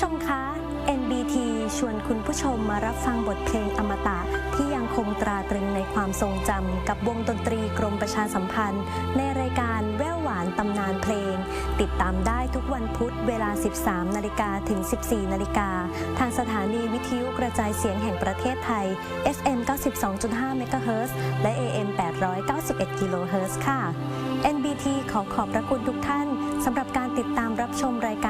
ผู้ชมคะ NBT ชวนคุณผู้ชมมารับฟังบทเพลงอมตะที่ยังคงตราตรึงในความทรงจำกับวงดนตรีกรมประชาสัมพันธ์ ในรายการแววหวานตำนานเพลง ติดตามได้ทุกวันพุธเวลา 13 นาฬิกาถึง 14 นาฬิกา ทางสถานีวิทยุกระจายเสียงแห่งประเทศไทย FM 92.5 MHz และ AM 891 kHz ค่ะ NBT ขอขอบพระคุณทุกท่านสำหรับการติดตามรับชมรายการ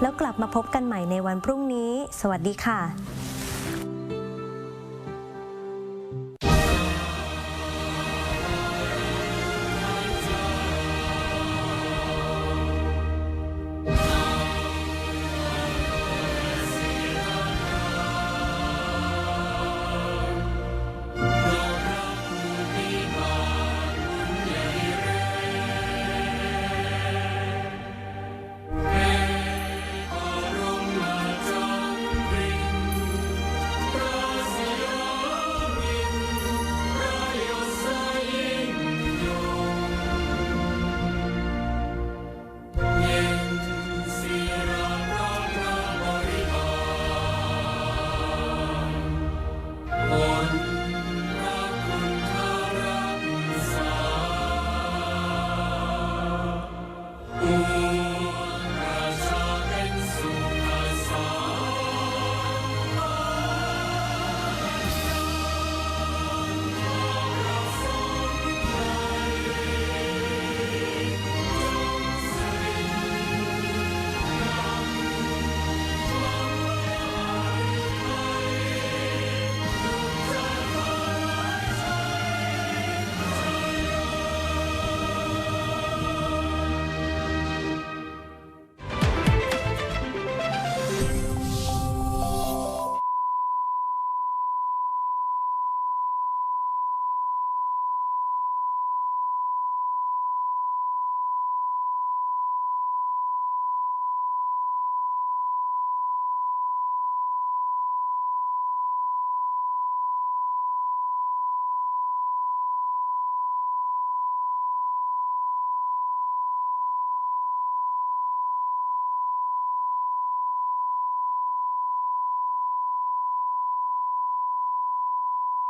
แล้วกลับมาพบกันใหม่ในวันพรุ่งนี้ สวัสดีค่ะ